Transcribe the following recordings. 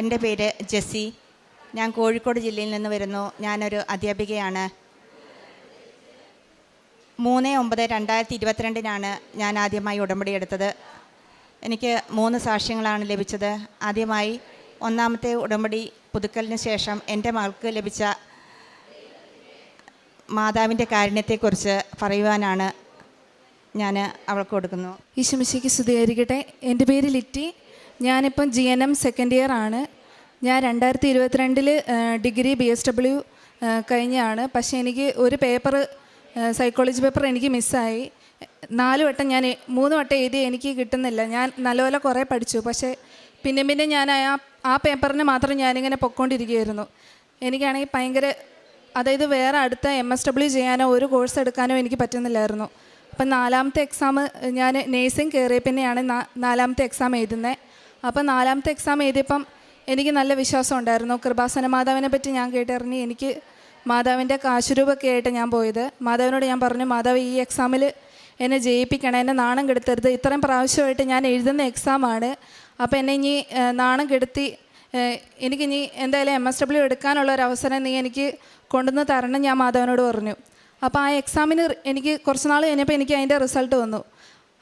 എന്റെ പേര് ജെസ്സി. ഞാൻ കോഴിക്കോട് ജില്ലയിൽ നിന്ന് വരുന്നു. ഞാനൊരു അധ്യാപികയാണ്. മൂന്ന് ഒമ്പത് രണ്ടായിരത്തി ഇരുപത്തിരണ്ടിനാണ് ഞാൻ ആദ്യമായി ഉടമ്പടി എടുത്തത്. എനിക്ക് മൂന്ന് സാക്ഷ്യങ്ങളാണ് ലഭിച്ചത്. ആദ്യമായി ഒന്നാമത്തെ ഉടമ്പടി പുതുക്കലിന് ശേഷം എന്റെ മകൾക്ക് ലഭിച്ച മാതാവിന്റെ കാരുണ്യത്തെക്കുറിച്ച് പറയുവാനാണ് ഞാൻ അവൾക്ക് കൊടുക്കുന്നു. ഈശമിശയ്ക്ക് സ്തുതിയായിരിക്കട്ടെ. എന്റെ പേര് ലിറ്റി. ഞാനിപ്പം G N M second year ആണ്. ഞാൻ രണ്ടായിരത്തി ഇരുപത്തിരണ്ടിൽ ഡിഗ്രി ബി എസ് ഡബ്ല്യു കഴിഞ്ഞാണ് പക്ഷേ എനിക്ക് ഒരു പേപ്പർ സൈക്കോളജി പേപ്പർ എനിക്ക് മിസ്സായി. നാല് വട്ടം ഞാൻ മൂന്ന് വട്ടം എഴുതി എനിക്ക് കിട്ടുന്നില്ല. ഞാൻ നല്ലപോലെ കുറേ പഠിച്ചു. പക്ഷേ പിന്നെ പിന്നെ ഞാൻ ആ ആ പേപ്പറിന് മാത്രം ഞാനിങ്ങനെ പൊക്കോണ്ടിരിക്കുകയായിരുന്നു എനിക്കാണെങ്കിൽ ഭയങ്കര അതായത് വേറെ അടുത്ത എം എസ് ഡബ്ല്യു ചെയ്യാനോ ഒരു കോഴ്സ് എടുക്കാനോ എനിക്ക് പറ്റുന്നില്ലായിരുന്നു. അപ്പം നാലാമത്തെ എക്സാം ഞാൻ നേഴ്സിംഗ് കയറിയ പിന്നെയാണ് നാലാമത്തെ എക്സാം എഴുതുന്നത് അപ്പം നാലാമത്തെ എക്സാം എഴുതിയപ്പം എനിക്ക് നല്ല വിശ്വാസം ഉണ്ടായിരുന്നു. കൃപാസന മാതാവിനെ പറ്റി ഞാൻ കേട്ടറിഞ്ഞ് എനിക്ക് മാതാവിന്റെ കാശുരൂപൊക്കെ ആയിട്ട് ഞാൻ പോയത്. മാതാവിനോട് ഞാൻ പറഞ്ഞു മാതാവ് ഈ എക്സാമിൽ എന്നെ ജയിപ്പിക്കണം എന്നെ നാണം കെടുത്തരുത്. ഇത്രയും പ്രാവശ്യമായിട്ട് ഞാൻ എഴുതുന്ന എക്സാമാണ് അപ്പോൾ എന്നെ ഇനി നാണം കെടുത്തി എനിക്ക് ഇനി എന്തായാലും എം എസ് ഡബ്ല്യു എടുക്കാനുള്ള ഒരു അവസരം നീ എനിക്ക് കൊണ്ടുവന്ന് തരണം ഞാൻ മാധവനോട് പറഞ്ഞു. അപ്പോൾ ആ എക്സാമിന് എനിക്ക് കുറച്ച് നാൾ കഴിഞ്ഞപ്പോൾ എനിക്ക് അതിന്റെ റിസൾട്ട് വന്നു.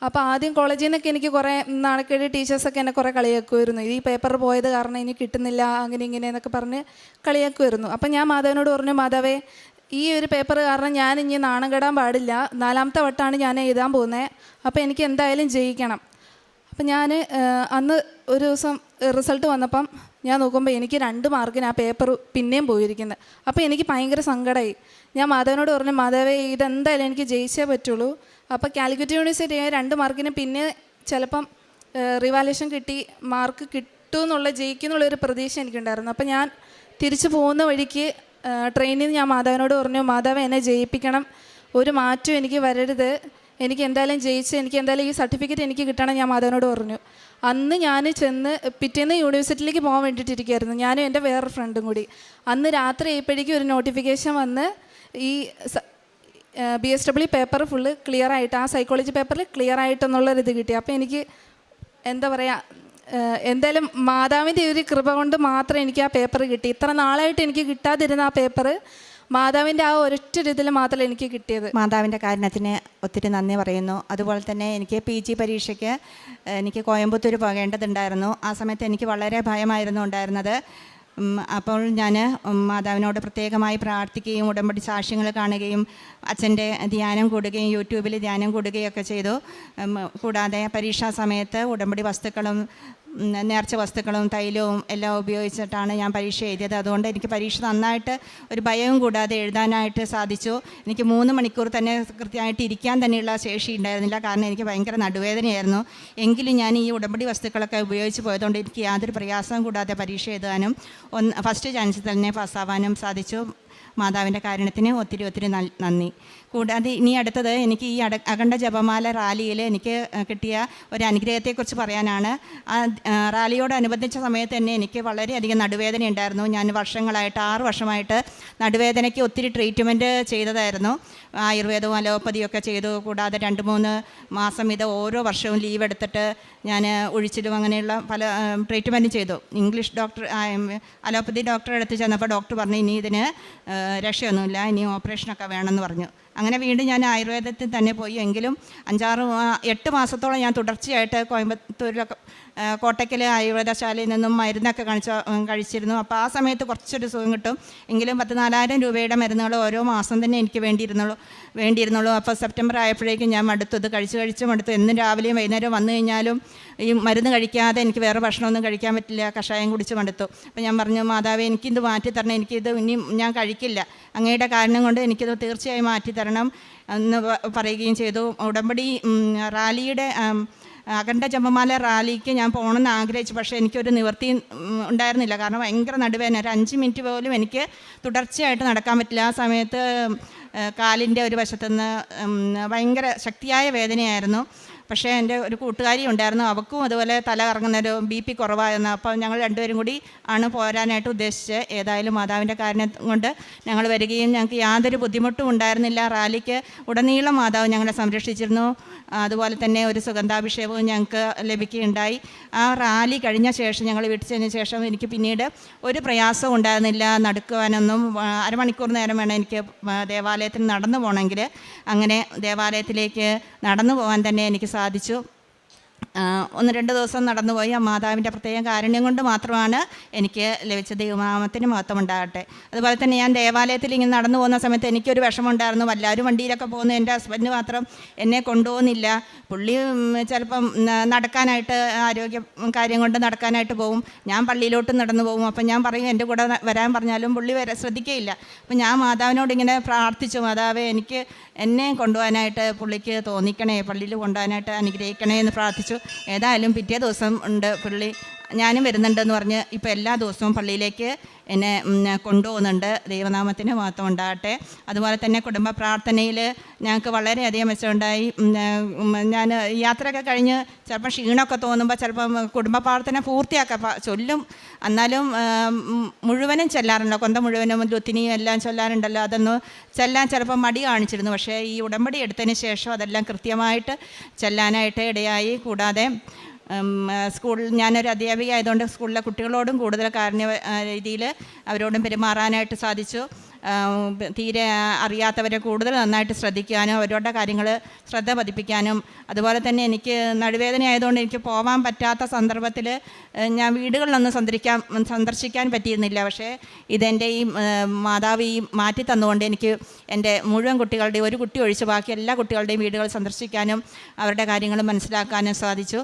അപ്പോൾ ആദ്യം കോളേജിൽ നിന്നൊക്കെ എനിക്ക് കുറേ നാണക്കേട് ടീച്ചേഴ്സൊക്കെ എന്നെ കുറേ കളിയാക്കുമായിരുന്നു ഈ പേപ്പർ പോയത് കാരണം ഇനി കിട്ടുന്നില്ല അങ്ങനെ ഇങ്ങനെ എന്നൊക്കെ പറഞ്ഞ് കളിയാക്കുമായിരുന്നു അപ്പം ഞാൻ മാധവനോട് പറഞ്ഞു മാധവേ ഈ ഒരു പേപ്പർ കാരണം ഞാൻ ഇനി നാണം കെടാൻ പാടില്ല. നാലാമത്തെ വട്ടമാണ് ഞാൻ എഴുതാൻ പോകുന്നത് അപ്പോൾ എനിക്ക് എന്തായാലും ജയിക്കണം. അപ്പം ഞാൻ അന്ന് ഒരു ദിവസം റിസൾട്ട് വന്നപ്പം ഞാൻ നോക്കുമ്പോൾ എനിക്ക് രണ്ട് മാർക്കിന് ആ പേപ്പർ പിന്നെയും പോയിരിക്കുന്നത് അപ്പോൾ എനിക്ക് ഭയങ്കര സങ്കടമായി ഞാൻ മാധവനോട് പറഞ്ഞു മാധവേ ഇതെന്തായാലും എനിക്ക് ജയിച്ചേ പറ്റുള്ളൂ. അപ്പോൾ കാലിക്കറ്റ് യൂണിവേഴ്സിറ്റി രണ്ട് മാർക്കിന് പിന്നെ ചിലപ്പം റിവാലേഷൻ കിട്ടി മാർക്ക് കിട്ടും എന്നുള്ള ജയിക്കും എന്നുള്ളൊരു പ്രതീക്ഷ എനിക്കുണ്ടായിരുന്നു. അപ്പോൾ ഞാൻ തിരിച്ചു പോകുന്ന വഴിക്ക് ട്രെയിനിൽ നിന്ന് ഞാൻ മാധവനോട് പറഞ്ഞു മാധവ എന്നെ ജയിപ്പിക്കണം. ഒരു മാറ്റം എനിക്ക് വരരുത്. എനിക്ക് എന്തായാലും ജയിച്ച് എനിക്ക് എന്തായാലും ഈ സർട്ടിഫിക്കറ്റ് എനിക്ക് കിട്ടണം ഞാൻ മാധവനോട് പറഞ്ഞു. അന്ന് ഞാൻ ചെന്ന് പിറ്റേന്ന് യൂണിവേഴ്സിറ്റിയിലേക്ക് പോകാൻ വേണ്ടിയിട്ടിരിക്കുകയായിരുന്നു. ഞാനും എന്റെ വേറൊരു ഫ്രണ്ടും കൂടി. അന്ന് രാത്രി ആയപ്പോഴേക്കും ഒരു നോട്ടിഫിക്കേഷൻ വന്ന് ഈ B S W paper full clear ആയിട്ട് ആ സൈക്കോളജി പേപ്പറിൽ ക്ലിയർ ആയിട്ടെന്നുള്ളൊരു ഇത് കിട്ടി. അപ്പോൾ എനിക്ക് എന്താ പറയുക എന്തായാലും മാതാവിന്റെ ഒരു കൃപ കൊണ്ട് മാത്രം എനിക്ക് ആ പേപ്പർ കിട്ടി. ഇത്ര നാളായിട്ട് എനിക്ക് കിട്ടാതിരുന്ന ആ പേപ്പർ മാതാവിന്റെ ആ ഒരൊറ്റ രീതിയിൽ മാത്രമേ എനിക്ക് കിട്ടിയത്. മാതാവിന്റെ കാരണത്തിന് ഒത്തിരി നന്ദി പറയുന്നു. അതുപോലെ തന്നെ എനിക്ക് പി ജി പരീക്ഷയ്ക്ക് എനിക്ക് കോയമ്പത്തൂർ പോകേണ്ടതുണ്ടായിരുന്നു. ആ സമയത്ത് എനിക്ക് വളരെ ഭയമായിരുന്നു ഉണ്ടായിരുന്നത്. അപ്പോൾ ഞാൻ മാതാവിനോട് പ്രത്യേകമായി പ്രാർത്ഥിക്കുകയും ഉടമ്പടി സാക്ഷ്യങ്ങൾ കാണുകയും അച്ഛന്റെ ധ്യാനം കൂടുകയും യൂട്യൂബിൽ ധ്യാനം കൂടുകയും ഒക്കെ ചെയ്തു കൂടാതെ പരീക്ഷാ സമയത്ത് ഉടമ്പടി വസ്തുക്കളും നേർച്ച വസ്തുക്കളും തൈലവും എല്ലാം ഉപയോഗിച്ചിട്ടാണ് ഞാൻ പരീക്ഷ എഴുതിയത്. അതുകൊണ്ട് എനിക്ക് പരീക്ഷ നന്നായിട്ട് ഒരു ഭയവും കൂടാതെ എഴുതാനായിട്ട് സാധിച്ചു. എനിക്ക് മൂന്ന് മണിക്കൂർ തന്നെ കൃത്യമായിട്ട് ഇരിക്കാൻ തന്നെയുള്ള ശേഷി ഉണ്ടായിരുന്നില്ല. കാരണം എനിക്ക് ഭയങ്കര നടുവേദനയായിരുന്നു. എങ്കിലും ഞാൻ ഈ ഉടമ്പടി വസ്തുക്കളൊക്കെ ഉപയോഗിച്ച് പോയതുകൊണ്ട് എനിക്ക് യാതൊരു പ്രയാസവും കൂടാതെ പരീക്ഷ എഴുതാനും ഒന്ന് ഫസ്റ്റ് ചാൻസിൽ തന്നെ പാസ്സാവാനും സാധിച്ചു. മാതാവിന്റെ കാരണത്തിന് ഒത്തിരി ഒത്തിരി നന്ദി. കൂടാതെ ഇനി അടുത്തത് എനിക്ക് ഈ അട അഖണ്ഡ ജപമാല റാലിയിൽ എനിക്ക് കിട്ടിയ ഒരു അനുഗ്രഹത്തെക്കുറിച്ച് പറയാനാണ്. ആ റാലിയോടനുബന്ധിച്ച സമയത്ത് തന്നെ എനിക്ക് വളരെയധികം നടുവേദന ഉണ്ടായിരുന്നു. ഞാൻ വർഷങ്ങളായിട്ട് ആറ് വർഷമായിട്ട് നടുവേദനയ്ക്ക് ഒത്തിരി ട്രീറ്റ്മെന്റ് ചെയ്തതായിരുന്നു. ആയുർവേദവും അലോപ്പതിയൊക്കെ ചെയ്തു. കൂടാതെ രണ്ട് മൂന്ന് മാസം ഇത് ഓരോ വർഷവും ലീവ് എടുത്തിട്ട് ഞാൻ ഒഴിച്ചിലും അങ്ങനെയുള്ള പല ട്രീറ്റ്മെന്റും ചെയ്തു. ഇംഗ്ലീഷ് ഡോക്ടർ അലോപ്പതി ഡോക്ടറെ അടുത്ത് ചെന്നപ്പോൾ ഡോക്ടർ പറഞ്ഞു ഇനി ഇതിന് രക്ഷയൊന്നുമില്ല ഇനി ഓപ്പറേഷനൊക്കെ വേണമെന്ന് പറഞ്ഞു. അങ്ങനെ വീണ്ടും ഞാൻ ആയുർവേദത്തിൽ തന്നെ പോയി. എങ്കിലും അഞ്ചാറ് എട്ട് മാസത്തോളം ഞാൻ തുടർച്ചയായിട്ട് കോയമ്പത്തൂരിലൊക്കെ കോട്ടയ്ക്കൽ ആയുർവേദശാലയിൽ നിന്നും മരുന്നൊക്കെ കാണിച്ച കഴിച്ചിരുന്നു. അപ്പോൾ ആ സമയത്ത് കുറച്ചൊരു സുഖം കിട്ടും. എങ്കിലും പത്ത് നാലായിരം രൂപയുടെ മരുന്നുകൾ ഓരോ മാസം തന്നെ എനിക്ക് വേണ്ടിയിരുന്നുള്ളൂ വേണ്ടിയിരുന്നുള്ളൂ. അപ്പോൾ സെപ്റ്റംബർ ആയപ്പോഴേക്കും ഞാൻ മടുത്തു. ഇത് കഴിച്ച് കഴിച്ച് മടുത്തു. എന്നും രാവിലെയും വൈകുന്നേരം വന്നു കഴിഞ്ഞാലും ഈ മരുന്ന് കഴിക്കാതെ എനിക്ക് വേറെ ഭക്ഷണമൊന്നും കഴിക്കാൻ പറ്റില്ല. കഷായം കുടിച്ച് മടുത്തു. അപ്പോൾ ഞാൻ പറഞ്ഞു മാതാവ് എനിക്കിത് മാറ്റി തരണം. എനിക്കിത് ഇനി ഞാൻ കഴിക്കില്ല. അങ്ങയുടെ കാരണം കൊണ്ട് എനിക്കിത് തീർച്ചയായും മാറ്റി തരണം എന്ന് പറയുകയും ചെയ്തു. ഉടമ്പടി റാലിയുടെ അഖണ്ഡ ജപമാല റാലിക്ക് ഞാൻ പോകണമെന്ന് ആഗ്രഹിച്ചു. പക്ഷേ എനിക്കൊരു നിവൃത്തി ഉണ്ടായിരുന്നില്ല. കാരണം ഭയങ്കര നടുവേന ഒരു അഞ്ച് മിനിറ്റ് പോലും എനിക്ക് തുടർച്ചയായിട്ട് നടക്കാൻ പറ്റില്ല. ആ സമയത്ത് കാലിന്റെ ഒരു വശത്തുനിന്ന് ഭയങ്കര ശക്തിയായ വേദനയായിരുന്നു. പക്ഷേ എന്റെ ഒരു കൂട്ടുകാരി ഉണ്ടായിരുന്നു. അവൾക്കും അതുപോലെ തല കറങ്ങുന്നൊരു ബി പി കുറവായിരുന്നു. അപ്പോൾ ഞങ്ങൾ രണ്ടുപേരും കൂടി ആണ് പോരാനായിട്ട് ഉദ്ദേശിച്ച് ഏതായാലും മാതാവിന്റെ കാരണം കൊണ്ട് ഞങ്ങൾ വരികയും ഞങ്ങൾക്ക് യാതൊരു ബുദ്ധിമുട്ടും ഉണ്ടായിരുന്നില്ല. റാലിക്ക് ഉടനീളം മാതാവ് ഞങ്ങളെ സംരക്ഷിച്ചിരുന്നു. അതുപോലെ തന്നെ ഒരു സുഗന്ധാഭിഷേകവും ഞങ്ങൾക്ക് ലഭിക്കുകയുണ്ടായി. ആ റാലി കഴിഞ്ഞ ശേഷം ഞങ്ങൾ വീട്ടിൽ ചെന്ന ശേഷം എനിക്ക് പിന്നീട് ഒരു പ്രയാസവും ഉണ്ടായിരുന്നില്ല. നടക്കുവാനൊന്നും അരമണിക്കൂർ നേരം വേണം എനിക്ക് ദേവാലയത്തിൽ നടന്നു പോകണമെങ്കിൽ. അങ്ങനെ ദേവാലയത്തിലേക്ക് നടന്നു പോകാൻ തന്നെ എനിക്ക് സാധിച്ചു. ഒന്ന് രണ്ട് ദിവസം നടന്നുപോയി. ആ മാതാവിന്റെ പ്രത്യേക കാരുണ്യം കൊണ്ട് മാത്രമാണ് എനിക്ക് ലഭിച്ച ദൈവനാമത്തിന് മഹത്വം ഉണ്ടാകട്ടെ അതുപോലെ തന്നെ ഞാൻ ദേവാലയത്തിൽ ഇങ്ങനെ നടന്നു പോകുന്ന സമയത്ത് എനിക്കൊരു വിഷമമുണ്ടായിരുന്നു. എല്ലാവരും വണ്ടിയിലൊക്കെ പോകുന്നു. എന്റെ ഹസ്ബൻഡ് മാത്രം എന്നെ കൊണ്ടുപോകുന്നില്ല. പുള്ളി ചിലപ്പം നടക്കാനായിട്ട് ആരോഗ്യ കാര്യം കൊണ്ട് നടക്കാനായിട്ട് പോകും. ഞാൻ പള്ളിയിലോട്ട് നടന്നു പോകും. അപ്പം ഞാൻ പറയും എന്റെ കൂടെ വരാൻ പറഞ്ഞാലും പുള്ളി വരെ ശ്രദ്ധിക്കുകയില്ല അപ്പം ഞാൻ മാതാവിനോട് ഇങ്ങനെ പ്രാർത്ഥിച്ചു. മാതാവേ എനിക്ക് എന്നെ കൊണ്ടുപോകാനായിട്ട് പുള്ളിക്ക് തോന്നിക്കണേ പള്ളിയിൽ കൊണ്ടുപോകാനായിട്ട് അനുഗ്രഹിക്കണേ എന്ന് പ്രാർത്ഥിച്ചു. ഏതായാലും പിറ്റേ ദിവസം ഉണ്ട് പുള്ളി. ഞാനും വരുന്നുണ്ടെന്ന് പറഞ്ഞ് ഇപ്പോൾ എല്ലാ ദിവസവും പള്ളിയിലേക്ക് എന്നെ കൊണ്ടുപോകുന്നുണ്ട്. ദൈവനാമത്തിന് മഹത്വം ഉണ്ടാകട്ടെ. അതുപോലെ തന്നെ കുടുംബ പ്രാർത്ഥനയിൽ ഞങ്ങൾക്ക് വളരെയധികം മെച്ചമുണ്ടായി ഞാൻ യാത്രയൊക്കെ കഴിഞ്ഞ് ചിലപ്പോൾ ക്ഷീണമൊക്കെ തോന്നുമ്പോൾ ചിലപ്പം കുടുംബ പ്രാർത്ഥന പൂർത്തിയാക്കാൻ ചൊല്ലും. എന്നാലും മുഴുവനും ചെല്ലാറുണ്ടല്ലോ കൊന്ത മുഴുവനും ലുത്തിനിയും എല്ലാം ചൊല്ലാറുണ്ടല്ലോ. അതൊന്നും ചെല്ലാൻ ചിലപ്പോൾ മടി കാണിച്ചിരുന്നു. പക്ഷേ ഈ ഉടമ്പടി എടുത്തതിന് ശേഷം അതെല്ലാം കൃത്യമായിട്ട് ചെല്ലാനായിട്ട് ഇടയായി. കൂടാതെ സ്കൂളിൽ ഞാനൊരു അധ്യാപിക ആയതുകൊണ്ട് സ്കൂളിലെ കുട്ടികളോടും കൂടുതൽ കാരുണ്യ രീതിയിൽ അവരോടും പെരുമാറാനായിട്ട് സാധിച്ചു. തീരെ അറിയാത്തവരെ കൂടുതൽ നന്നായിട്ട് ശ്രദ്ധിക്കാനും അവരുടെ കാര്യങ്ങൾ ശ്രദ്ധ പതിപ്പിക്കാനും അതുപോലെ തന്നെ എനിക്ക് നടുവേദന ആയതുകൊണ്ട് എനിക്ക് പോകാൻ പറ്റാത്ത സന്ദർഭത്തിൽ ഞാൻ വീടുകളിലൊന്നും സന്ദർശിക്കാൻ സന്ദർശിക്കാൻ പറ്റിയിരുന്നില്ല. പക്ഷേ ഇതെന്റെ ഈ മാതാവ് ഈ മാറ്റി തന്നുകൊണ്ട് എനിക്ക് എന്റെ മുഴുവൻ കുട്ടികളുടെയും ഒരു കുട്ടി ഒഴിച്ച് ബാക്കി എല്ലാ കുട്ടികളുടെയും വീടുകൾ സന്ദർശിക്കാനും അവരുടെ കാര്യങ്ങൾ മനസ്സിലാക്കാനും സാധിച്ചു.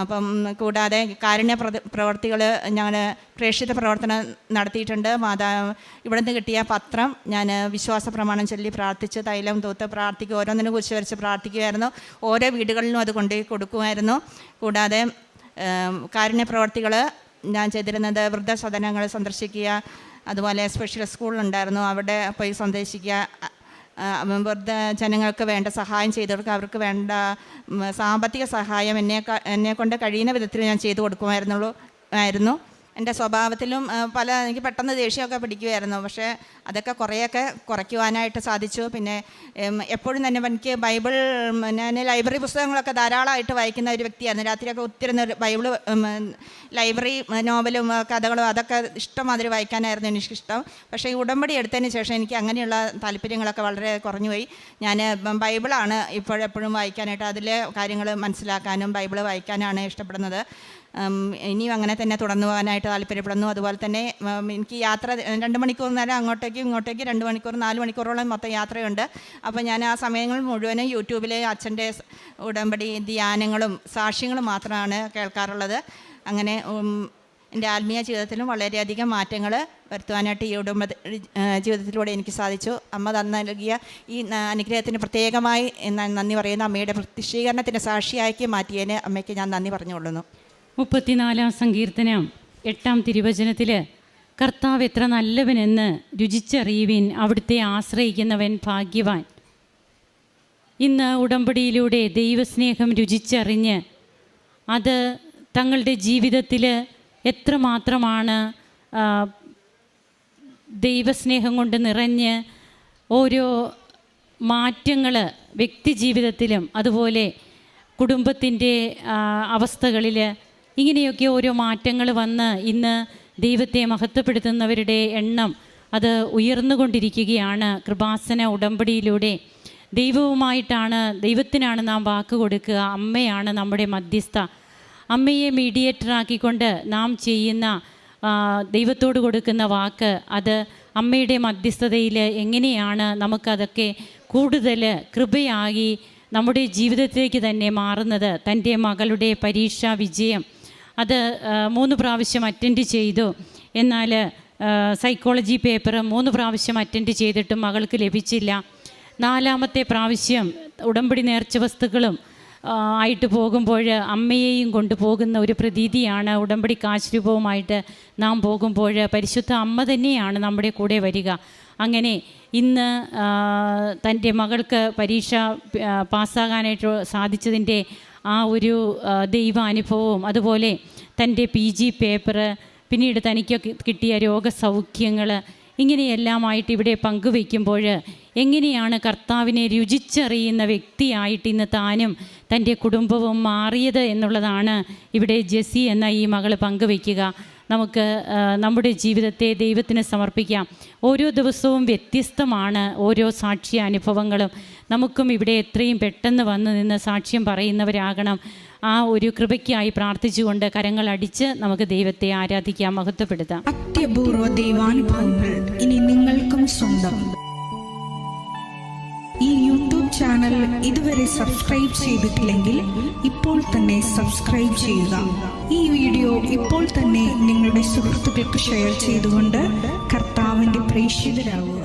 അപ്പം കൂടാതെ കാരുണ്യ പ്രവർത്തികൾ ഞങ്ങൾ പ്രേക്ഷിത പ്രവർത്തനം നടത്തിയിട്ടുണ്ട്. മാതാ ഇവിടുന്ന് കിട്ടിയ പത്രം ഞാൻ വിശ്വാസ പ്രമാണം ചൊല്ലി പ്രാർത്ഥിച്ച് തൈലം തൂത്ത് പ്രാർത്ഥിക്കുക ഓരോന്നിനെ കുറിച്ച് വരച്ച് പ്രാർത്ഥിക്കുമായിരുന്നു ഓരോ വീടുകളിലും അത് കൊണ്ടുപോയി കൊടുക്കുമായിരുന്നു. കൂടാതെ കാരുണ്യ പ്രവർത്തികൾ ഞാൻ ചെയ്തിരുന്നത് വൃദ്ധസദനങ്ങൾ സന്ദർശിക്കുക അതുപോലെ സ്പെഷ്യൽ സ്കൂളുണ്ടായിരുന്നു അവിടെ പോയി സന്ദർശിക്കുക വെറുതെ ജനങ്ങൾക്ക് വേണ്ട സഹായം ചെയ്തവർക്ക് അവർക്ക് വേണ്ട സാമ്പത്തിക സഹായം എന്നെ എന്നെ കൊണ്ട് കഴിയുന്ന വിധത്തിൽ ഞാൻ ചെയ്തു കൊടുക്കുമായിരുന്നുള്ളൂ ആയിരുന്നു. എന്റെ സ്വഭാവത്തിലും പല എനിക്ക് പെട്ടെന്ന് ദേഷ്യമൊക്കെ പിടിക്കുമായിരുന്നു പക്ഷേ അതൊക്കെ കുറേയൊക്കെ കുറയ്ക്കുവാനായിട്ട് സാധിച്ചു. പിന്നെ എപ്പോഴും തന്നെ എനിക്ക് ബൈബിൾ ഞാൻ ലൈബ്രറി പുസ്തകങ്ങളൊക്കെ ധാരാളമായിട്ട് വായിക്കുന്ന ഒരു വ്യക്തിയായിരുന്നു. രാത്രിയൊക്കെ ഒത്തിരി ബൈബിൾ ലൈബ്രറി നോവലും കഥകളും അതൊക്കെ ഇഷ്ടമാതിരി വായിക്കാനായിരുന്നു എനിക്കിഷ്ടം. പക്ഷേ ഈ ഉടമ്പടി എടുത്തതിന് ശേഷം എനിക്ക് അങ്ങനെയുള്ള താല്പര്യങ്ങളൊക്കെ വളരെ കുറഞ്ഞുപോയി. ഞാൻ ബൈബിളാണ് ഇപ്പോഴെപ്പോഴും വായിക്കാനായിട്ട് അതിലെ കാര്യങ്ങൾ മനസ്സിലാക്കാനും ബൈബിൾ വായിക്കാനാണ് ഇഷ്ടപ്പെടുന്നത്. ഇനിയും അങ്ങനെ തന്നെ തുടർന്നു പോകാനായിട്ട് താല്പര്യപ്പെടുന്നു. അതുപോലെ തന്നെ എനിക്ക് യാത്ര രണ്ട് മണിക്കൂർ നേരം അങ്ങോട്ടേക്കും ഇങ്ങോട്ടേക്ക് രണ്ട് മണിക്കൂർ നാല് മണിക്കൂറോളം മൊത്തം യാത്രയുണ്ട്. അപ്പോൾ ഞാൻ ആ സമയങ്ങൾ മുഴുവനും യൂട്യൂബിലെ അച്ഛന്റെ ഉടമ്പടി ധ്യാനങ്ങളും സാക്ഷ്യങ്ങളും മാത്രമാണ് കേൾക്കാറുള്ളത്. അങ്ങനെ എന്റെ ആത്മീയ ജീവിതത്തിലും വളരെയധികം മാറ്റങ്ങൾ വരുത്തുവാനായിട്ട് ഈ ഉടമ്പ ജീവിതത്തിലൂടെ എനിക്ക് സാധിച്ചു. അമ്മ തന്ന നൽകിയ ഈ അനുഗ്രഹത്തിന് പ്രത്യേകമായി നന്ദി പറയുന്ന. അമ്മയുടെ പ്രതിഷ്ഠീകരണത്തിന്റെ സാക്ഷിയാക്കി മാറ്റിയതിന് അമ്മയ്ക്ക് ഞാൻ നന്ദി പറഞ്ഞുകൊള്ളുന്നു. മുപ്പത്തിനാലാം സങ്കീർത്തനം എട്ടാം തിരുവചനത്തിൽ കർത്താവ് എത്ര നല്ലവനെന്ന് രുചിച്ചറിയുവിൻ അവിടുത്തെ ആശ്രയിക്കുന്നവൻ ഭാഗ്യവാൻ. ഇന്ന് ഉടമ്പടിയിലൂടെ ദൈവസ്നേഹം രുചിച്ചറിഞ്ഞ് അത് തങ്ങളുടെ ജീവിതത്തിൽ എത്രമാത്രമാണ് ദൈവസ്നേഹം കൊണ്ട് നിറഞ്ഞ് ഓരോ മാറ്റങ്ങൾ വ്യക്തി ജീവിതത്തിലും അതുപോലെ കുടുംബത്തിന്റെ അവസ്ഥകളിൽ ഇങ്ങനെയൊക്കെ ഓരോ മാറ്റങ്ങൾ വന്ന് ഇന്ന് ദൈവത്തെ മഹത്വപ്പെടുത്തുന്നവരുടെ എണ്ണം അത് ഉയർന്നുകൊണ്ടിരിക്കുകയാണ്. കൃപാസന ഉടമ്പടിയിലൂടെ ദൈവവുമായിട്ടാണ് ദൈവത്തിനാണ് നാം വാക്ക് കൊടുക്കുക. അമ്മയാണ് നമ്മുടെ മധ്യസ്ഥ. അമ്മയെ മീഡിയേറ്ററാക്കിക്കൊണ്ട് നാം ചെയ്യുന്ന ദൈവത്തോട് കൊടുക്കുന്ന വാക്ക് അത് അമ്മയുടെ മധ്യസ്ഥതയിൽ എങ്ങനെയാണ് നമുക്കതൊക്കെ കൂടുതൽ കൃപയായി നമ്മുടെ ജീവിതത്തിലേക്ക് തന്നെ മാറുന്നത്. തന്റെ മകളുടെ പരീക്ഷാ വിജയം അത് മൂന്ന് പ്രാവശ്യം അറ്റൻഡ് ചെയ്തു. എന്നാൽ സൈക്കോളജി പേപ്പർ മൂന്ന് പ്രാവശ്യം അറ്റൻഡ് ചെയ്തിട്ടും മകൾക്ക് ലഭിച്ചില്ല. നാലാമത്തെ പ്രാവശ്യം ഉടമ്പടി നേർച്ച വസ്തുക്കളും ആയിട്ട് പോകുമ്പോൾ അമ്മയെയും കൊണ്ടുപോകുന്ന ഒരു പ്രതീതിയാണ് ഉടമ്പടി കാശ് രൂപവുമായിട്ട് നാം പോകുമ്പോൾ. പരിശുദ്ധ അമ്മ തന്നെയാണ് നമ്മുടെ കൂടെ വരിക. അങ്ങനെ ഇന്ന് തന്റെ മകൾക്ക് പരീക്ഷ പാസ്സാകാനായിട്ട് സാധിച്ചതിന്റെ ആ ഒരു ദൈവാനുഭവവും അതുപോലെ തന്റെ പി ജി പേപ്പറ് പിന്നീട് തനിക്ക് കിട്ടിയ രോഗസൗഖ്യങ്ങൾ ഇങ്ങനെയെല്ലാമായിട്ട് ഇവിടെ പങ്കുവയ്ക്കുമ്പോൾ എങ്ങനെയാണ് കർത്താവിനെ രുചിച്ചറിയുന്ന വ്യക്തിയായിട്ട് ഇന്ന് താനും തന്റെ കുടുംബവും മാറിയത് എന്നുള്ളതാണ് ഇവിടെ ജെസ്സി എന്ന ഈ മകൾ പങ്കുവയ്ക്കുക. നമുക്ക് നമ്മുടെ ജീവിതത്തെ ദൈവത്തിന് സമർപ്പിക്കാം. ഓരോ ദിവസവും വ്യത്യസ്തമാണ് ഓരോ സാക്ഷ്യാനുഭവങ്ങളും. നമുക്കും ഇവിടെ എത്രയും പെട്ടെന്ന് വന്ന് നിന്ന് സാക്ഷ്യം പറയുന്നവരാകണം. ആ ഒരു കൃപയ്ക്കായി പ്രാർത്ഥിച്ചുകൊണ്ട് കരങ്ങൾ അടിച്ച് നമുക്ക് ദൈവത്തെ ആരാധിക്കാം മഹത്വപ്പെടുത്താം. അത്യപൂർവ ദൈവാനുഭവങ്ങൾ ഇനി നിങ്ങൾക്കും സ്വന്തം. ഈ യൂട്യൂബ് ചാനൽ ഇതുവരെ സബ്സ്ക്രൈബ് ചെയ്തിട്ടില്ലെങ്കിൽ ഇപ്പോൾ തന്നെ സബ്സ്ക്രൈബ് ചെയ്യുക. ഈ വീഡിയോ ഇപ്പോൾ തന്നെ നിങ്ങളുടെ സുഹൃത്തുക്കൾക്ക് ഷെയർ ചെയ്തുകൊണ്ട് കർത്താവിന്റെ പ്രേക്ഷിതരാകുക.